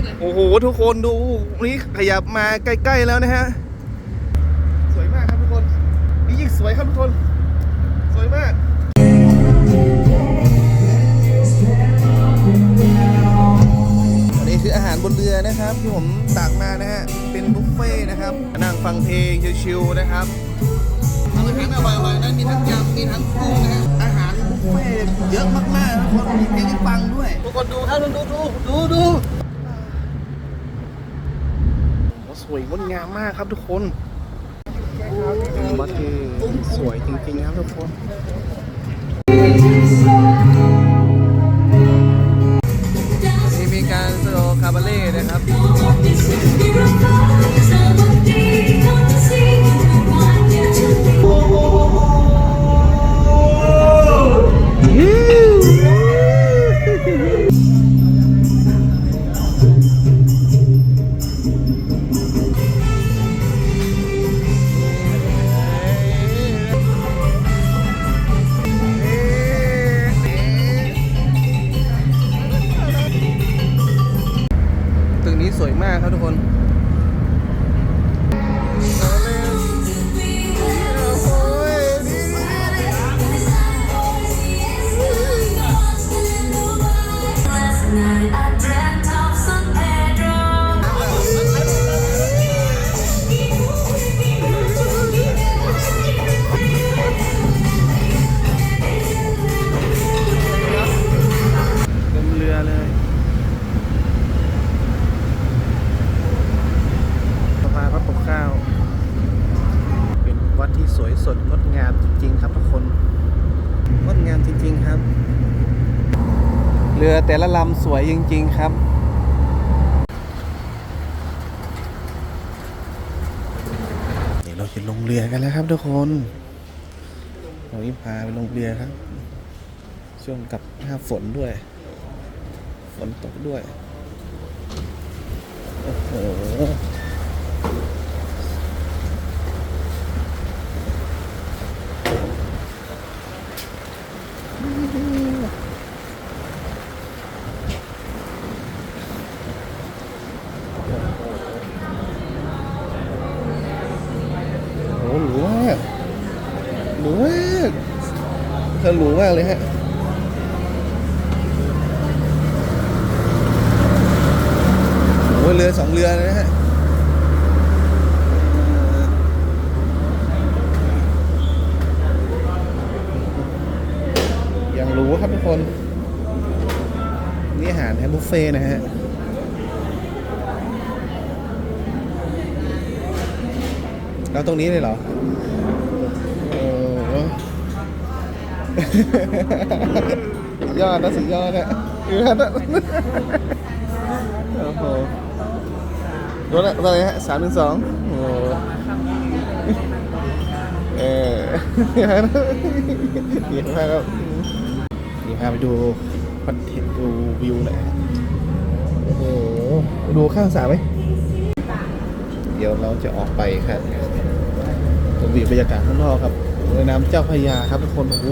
ศเลย โอ้โห ทุกคนดูนี่ขยับมาใกล้ ๆ แล้วนะฮะ สวยมากครับทุกคนนี่ยิ่งสวยครับทุกคน สวยมากอันนี้คืออาหารบนเรือนะครับที่ผมตักมานะฮะ เป็นบุฟเฟ่ต์นะครับ นั่งฟังเพลงชิวๆนะครับอาหารอร่อยๆนะมีทั้งยำมีทั้งกุ้งนะฮะอาหารบุฟเฟ่ต์เยอะมากๆนะทุกคนมีเพลงให้ฟังด้วย ทุกคนดูครับดูดูดูดู โอ้ส วยงดงามมากครับทุกคนเป็นวัดที่สวยจริงๆครับทุกคนนี่ นี้สวยมากครับทุกคน วัดที่สวยสดงดงามจริงๆครับทุกคนงดงามจริง ๆครับ เรือแต่ละลำสวยจริง ๆ ครับเดี๋ยวเราจะลงเรือกันแล้วครับทุกคนเราวิพาไปลงเรือครับ ช่วงกับหน้าฝนด้วย ฝนตกด้วย โอ้โห โอ้โหหรูมากหรูมาก เธอหรูมากเลยฮะโอ้เรือสองเรือนะฮะยังรู้ครับทุกคน นี่อาหารแฮมบุฟเฟ่ต์นะฮะเราตรงนี้เลยเหรอโอ้โห สุดยอดนะสุดยอดนะอยู่นะโอ้โหรถอะไรฮะสามหนึ่งสองโอ้โหเออดีมากครับนี่พาไปดูคอนเทนต์ดูวิวหน่อยโอ้โหดูข้างสระไหมเดี๋ยวเราจะออกไปครับตรงวิวบรรยากาศข้างนอกครับ ในน้ำเจ้าพระยาครับทุกคนโอ้โห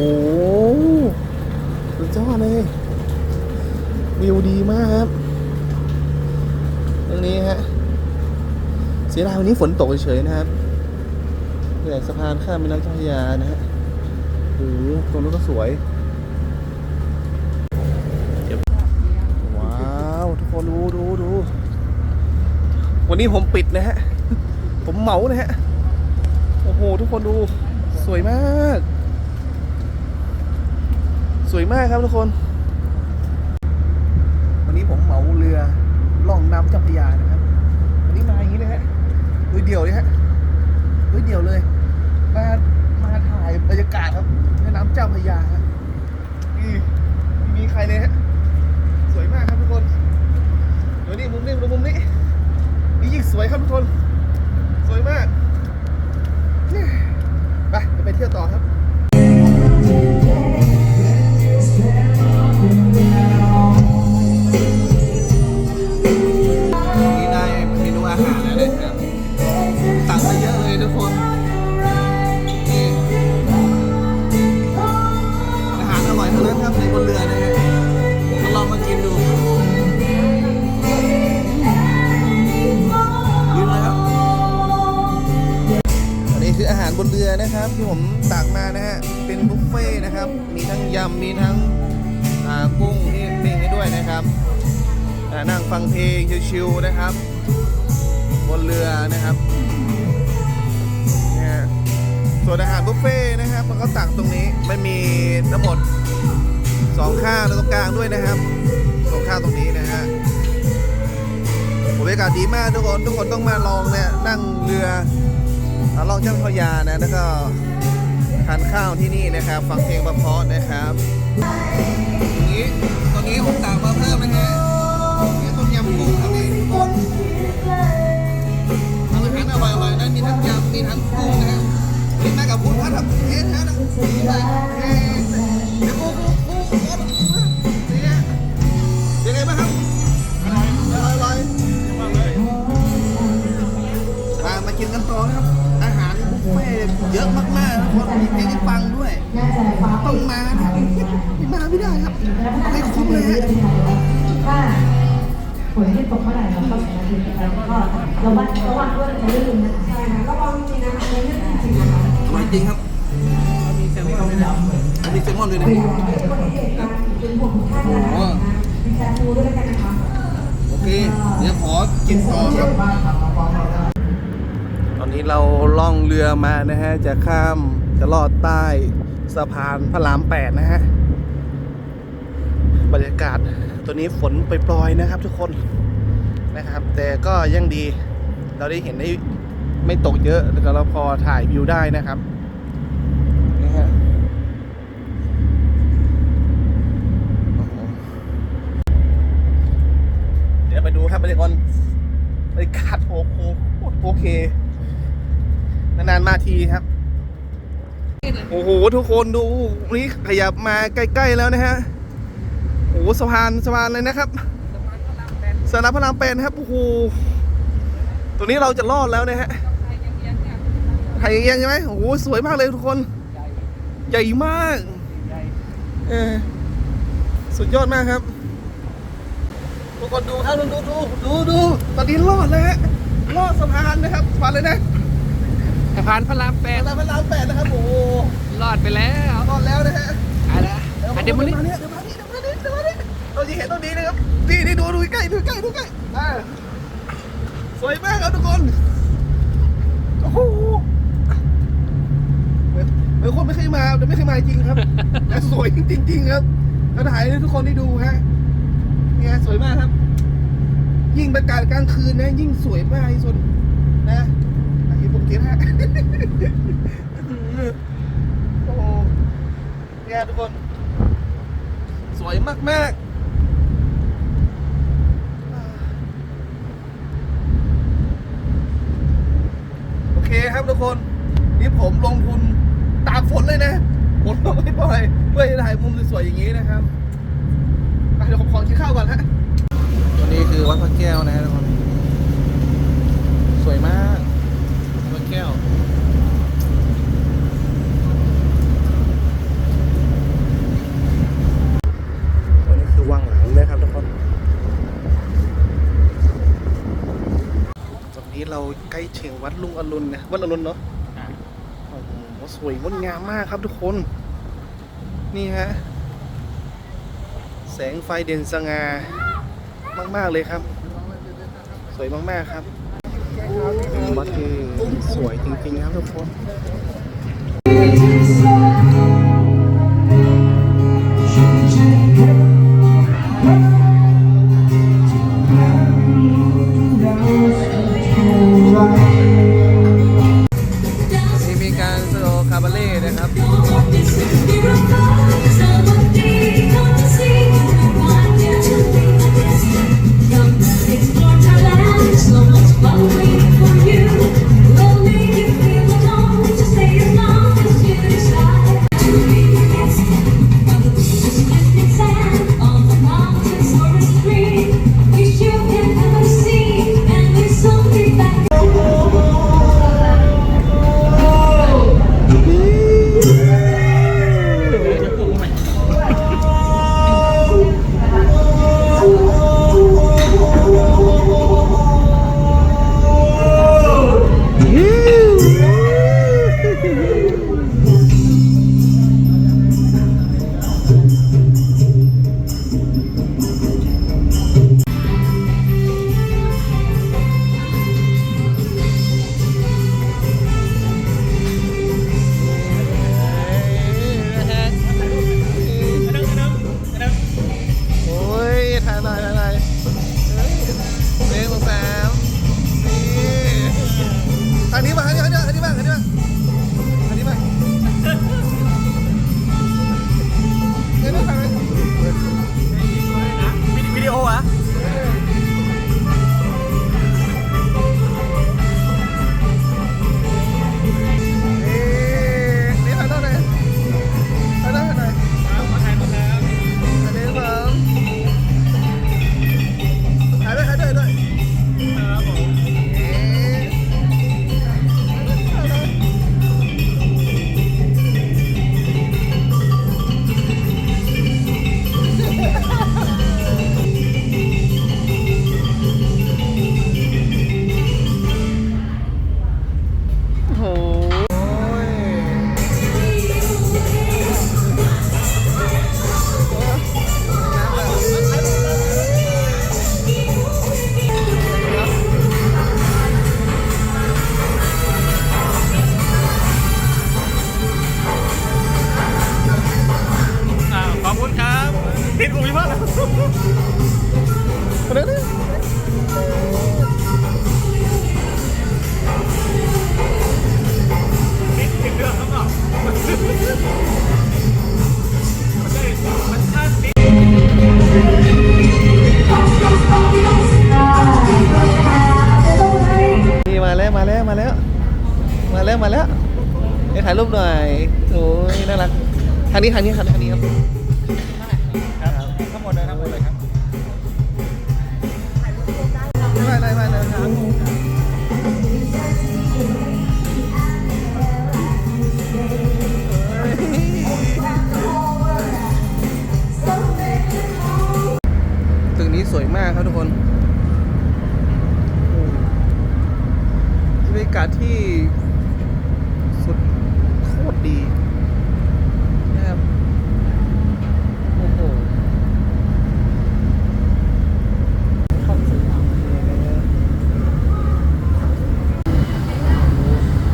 สุดยอดเลยวิวดีมากครับตรงนี้ฮะเสียดายวันนี้ฝนตกเฉยๆนะครับแต่สะพานข้ามแม่น้ำเจ้าพระยานะฮะโอ้โหตรงนู้นก็สวยวว้าวทุกคนดูดูดูวันนี้ผมปิดนะฮะผมเหมานะฮะโอ้โหทุกคนดู สวยมาก สวยมากครับทุกคน วันนี้ผมเหมาเรือล่องน้ำเจ้าพระยานะครับ วันนี้มาอย่างนี้เลยฮะดุยเดี่ยวเลยฮะดุยเดี่ยวเลย มามาถ่ายบรรยากาศครับ ที่ผมตักมานะฮะเป็นบุฟเฟ่ต์นะครับ มีทั้งยำมีทั้งกุ้งที่ปิ้งให้ด้วยนะครับนั่งฟังเพลงชิวๆนะครับ บนเรือนะครับเนี่ยส่วนอาหารบุฟเฟ่ต์นะครับ มันก็ตักตรงนี้ไมันมีทั้งหมดสองข้างแล้วตรงกลางด้วยนะครับสองข้างตรงนี้นะฮะบรรยากาศดีมากทุกคนทุกคนต้องมาลองเนี่ยนั่งเรือ ลองจ้างพยานะ แล้วก็ทานข้าวที่นี่นะครับ ฟังเพลงประเพาะนะครับตรงนี้ตรงนี้ผมตักมาเพิ่มนะฮะนี่ต้มยำกุ้งครับนี่ทุกคนทำอาหารอร่อยๆนะมีทั้งยำมีทั้งกุ้งนะฮะมีแม่กับคุณพัดแบบเอ๊ะนะนะ เฟ่ต์เยอะมากๆนะคนมีเพลงให้ฟังด้วย ต้องมานะไม่มาไม่ได้ครับให้คุ้มเลยฮะถ้าฝนที่ตกเมื่อไหร่เราก็สามารถที่จะแล้วก็ระวังระวังด้วยในเรื่องนะคะใช่ค่ะระวังจริงนะคะในเรื่องจริงนะคะอร่อยจริงครับมีแซลมอนด้วยนะมีแซลมอนด้วยนะเป็นห่วงเป็นห่วงทุกท่านนะคะมีแชร์มูด้วยกันนะคะโอเค เดี๋ยวขอกินต่อครับตอ นี้เราล่องเรือมานะฮะ จะข้ามจะลอดใต้สะพานพระรามแปดนะฮะ บรรยากาศตัวนี้ฝนปล่อยๆนะครับทุกคนนะครับ แต่ก็ยังดีเราได้เห็นได้ไม่ตกเยอะแล้วก็เราพอถ่ายวิวได้นะครับนี่ฮะโอ้โหเดี๋ยวไปดูครับบรรยากาศบรรยากาศโอ้โหโอเค นานๆมาที ครับ โอ้โห ทุกคนดูนี่ขยับมาใกล้ๆแล้วนะฮะ โอ้โหสะพานสะพานเลยนะครับสะพานพระรามแปดนะครับโอ้โหตัวนี้เราจะรอดแล้วนะฮะไทยเอียงใช่ไหมโอ้โหสวยมากเลยทุกคน ใหญ่มากเออสุดยอดมากครับทุกคนดูครับดูดูดูดูตอนนี้รอดแล้วฮะรอดสะพานนะครับสะพานเลยนะ สะพานพระรามแปดสะพานพระรามแปดนะครับโอ้โหรอดไปแล้วรอดแล้วนะฮะอะไรอะเดี๋ยวมันนี่เดี๋ยวมานี่เดี๋ยวมานี่เดี๋ยวมานี่เราจะเห็นตรงนี้นะครับนี่นี่ดูดูใกล้ดูใกล้ดูใกล้อ่าสวยมากครับทุกคนโอ้โหเหมือนเหมือนคนไม่เคยมาแต่ไม่เคยมาจริงครับแต่สวยจริงๆครับแล้วถ่ายให้ทุกคนได้ดูฮะเนี่ยสวยมากครับ ยิ่งบรรยากาศกลางคืนนะ ยิ่งสวยมากที่สุดนะ อันนี้ผมเทียบฮะโอ้โหเนี่ยทุกคน สวยมากมากๆโอเคครับทุกคน นี่ผมลงทุนตากฝนเลยนะฝนตกไม่ปล่อยเพื่อจะถ่ายมุมสวยๆอย่างนี้นะครับไปเดี๋ยวผมขอกินข้าวก่อนฮะตัวนี้คือวัดพระแก้วนะฮะทุกคน สวยมากวัดพระ แก้วตัวนี้คือวังหลังนะครับทุกคนตอนนี้เราใกล้ถึงวัดลุงอรุณนะวัดอรุณเนาะโอ้โหสวยงดงามมากครับทุกคน นี่ฮะ แสงไฟเด่นสง่ามาก ๆ เลยครับ สวยมาก ๆ ครับ วัดที่สวยจริงๆครับทุกคนนี่ มาแล้วมาแล้วให้ถ่ายรูปหน่อยโอ้ยน่ารักทางนี้ทางนี้ครับทางนี้ครับทั้งหมดเลยทั้งหมดเลยครับไม่ไม่ไม่ไม่ครับตึกนี้สวยมากครับทุกคนบรรยากาศที่สุดโคตรดีนะครับ โอ้โห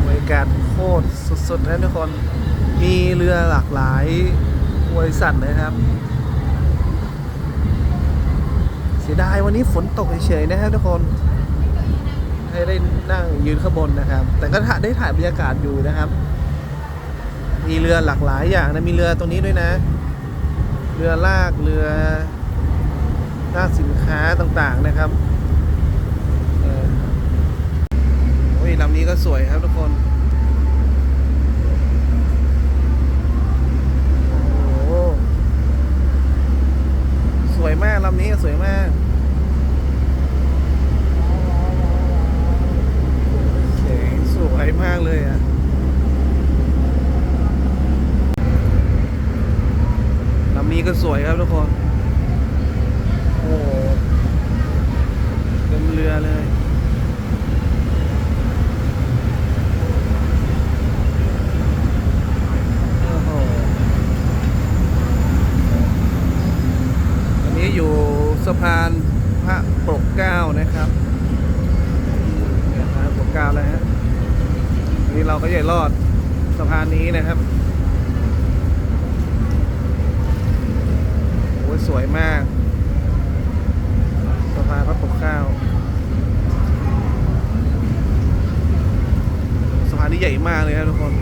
บรรยากาศโคตร สุดๆนะทุกคน มีเรือหลากหลายบริษัทเลยครับ เสียดายวันนี้ฝนตกเฉยๆนะครับทุกคน ให้ได้นั่งยืนข้างบนนะครับ แต่ก็ได้ถ่ายบรรยากาศอยู่นะครับ มีเรือหลากหลายอย่างนะ มีเรือตรงนี้ด้วยนะ เรือลากเรือลากสินค้าต่างๆนะครับโอ้ยลำนี้ก็สวยครับทุกคน โอ้โห ส วยมากลำนี้สวยมากเสียงสวยมากเลยอะลำนี้ก็สวยครับทุกคน โอ้เต็มเรือเลย โอ้โหอันนี้อยู่สะพานพระปกเกล้านะครับเนี่ยสะพานปกเกล้าแล้วฮะอันนี้เราก็ใหญ่รอดสะพา นี้นะครับโอ้ยสวยมากสะพานพระปกเกล้าสะพานนี้ใหญ่มากเลยครับทุกคน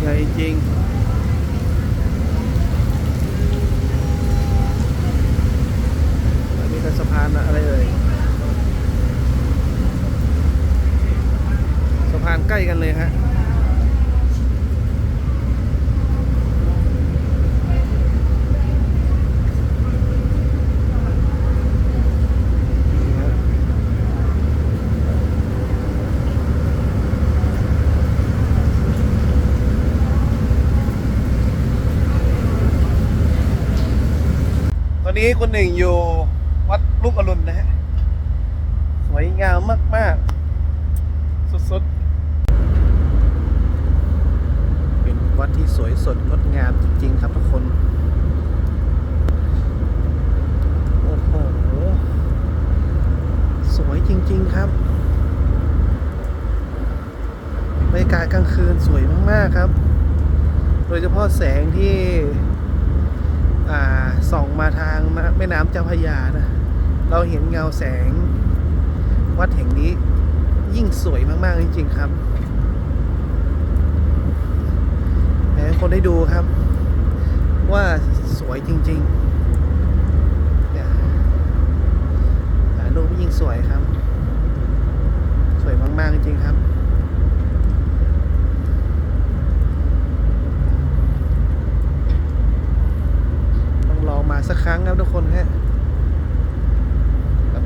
ใหญ่จริงอันนี้เป็สะพานอะไร เอ่ยสะพานใกล้กันเลยฮะนี่ฮะตอนนี้คุณหนึ่งอยู่วัดลูกอรุณนะฮะ สวยงามมาก ๆ สุด ๆ เป็นวัดที่สวยสดงดงามจริง ๆ ครับทุกคน โอ้โห สวยจริง ๆ ครับบรรยากาศกลางคืนสวยมาก ๆ ครับ โดยเฉพาะแสงที่ อ่าส่องมาทางแม่น้ำเจ้าพระยานะ เราเห็นเงา แสง วัดแห่งนี้ยิ่งสวยมาก ๆ จริง ๆ ครับให้คนได้ดูครับ ว่าสวยจริงๆเนี่ยถ่ายรูปยิ่งสวยครับ สวยมาก ๆ จริง ๆ ครับต้องลองมาสักครั้งครับทุกคนฮะ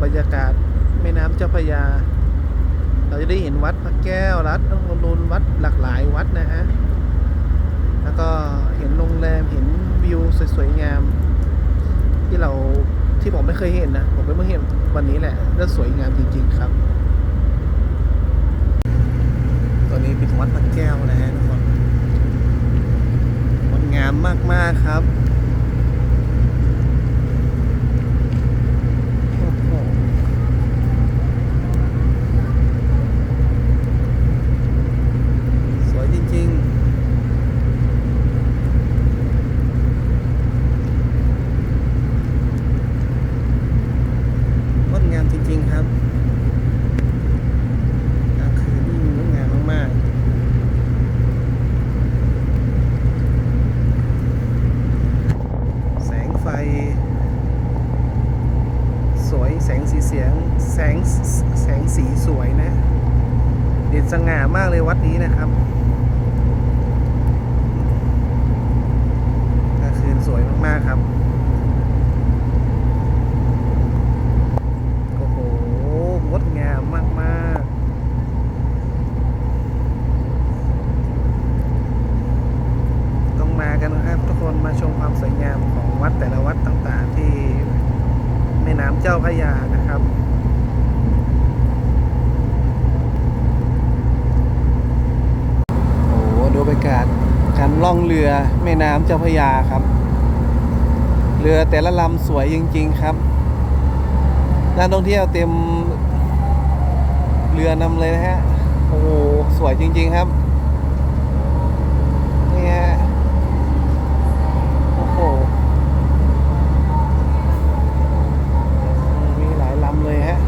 บรรยากาศแม่น้ำเจ้าพระยา เราจะได้เห็นวัดพระแก้วรัดน้องรุนวัดหลากหลายวัดนะฮะ แล้วก็เห็นโรงแรมเห็นวิวสวยๆงาม ที่เราที่ผมไม่เคยเห็นนะ ผมไม่เพิ่งเห็นวันนี้แหละแล้วสวยงามจริง ๆ ครับ ตอนนี้เป็นวัดพระแก้วนะฮะทุกคนงดงามมากๆครับ โอ้โหสวยจริง ๆ งดงามจริง ๆ ครับกลางคืนนี่งดงามมาก ๆ แสงไฟ สวยแสงสีเสียง แสงแสงสีสวยนะ เด่นสง่า มากเลยวัดนี้นะครับกลางคืนสวยมาก ๆ ครับ โอ้โห งดงามมาก ๆ ต้องมากันนะครับ ทุกคนมาชมความสวยงามของวัดแต่ละวัดต่าง ๆ ที่ แม่น้ำเจ้าพระยานะครับ โอ้โหดูบรรยากาศกา เรือแม่น้ำเจ้าพยาครับ เรือแต่ละลำสวยจริง ๆครับนักท่องเที่ยวเต็มเรือนำเลยนะฮะ โอ้โห สวยจริง ๆครับ นี่ฮะ โอ้โห มีหลายลำเลยฮะ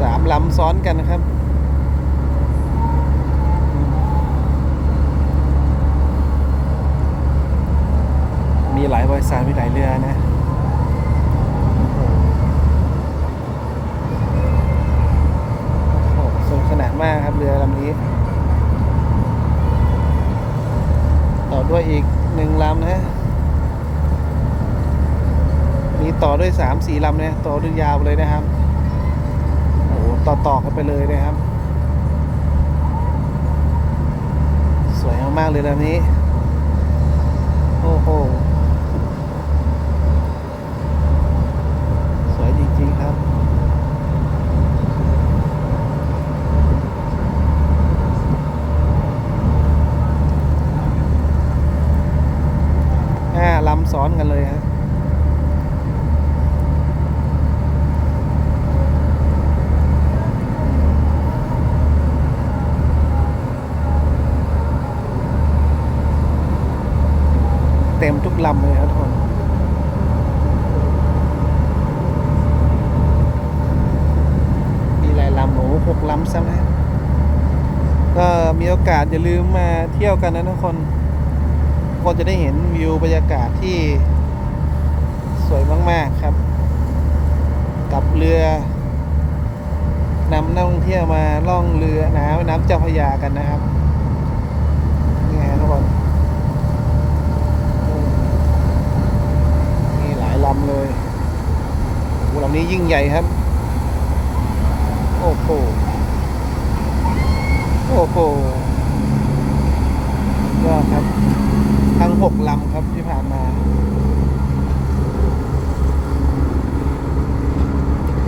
สามลำซ้อนกันนะครับ มีหลาริทมีหลายเรือนะโอ้โหสวยขนาดมากครับเรือลำนี้ ต่อด้วยอีกหนึ่งลำนะ มีต่อด้วยสามสี่ลำเนี่ยต่อด้วยยาวเลยนะครับ โอ้โหต่อต่อกันไปเลยนะครับ สวยมากๆเลยลำนี้ โอ้โห สวยจริงๆครับ ห้าลำซ้อนกันเลยฮะ เต็มทุกลำเลยครับทุกคน มีหลายลำโอ้โหหกลำซ้ำนะก็มีโอกาสอย่าลืมมา เที่ยวกันนะทุกคนทุกคนจะได้เห็นวิวบรรยากาศที่สวยมาก ๆ ครับ กับเรือนำนักท่องเที่ยวมาล่องเรือน้ำน้ำเจ้าพระยากันนะครับนี่ฮะทุกคนมีหลายลำเลยโอ้ลำนี้ยิ่งใหญ่ครับ โอ้โหโอ้โห ยอดครับ ทั้งหกลำครับที่ผ่านมา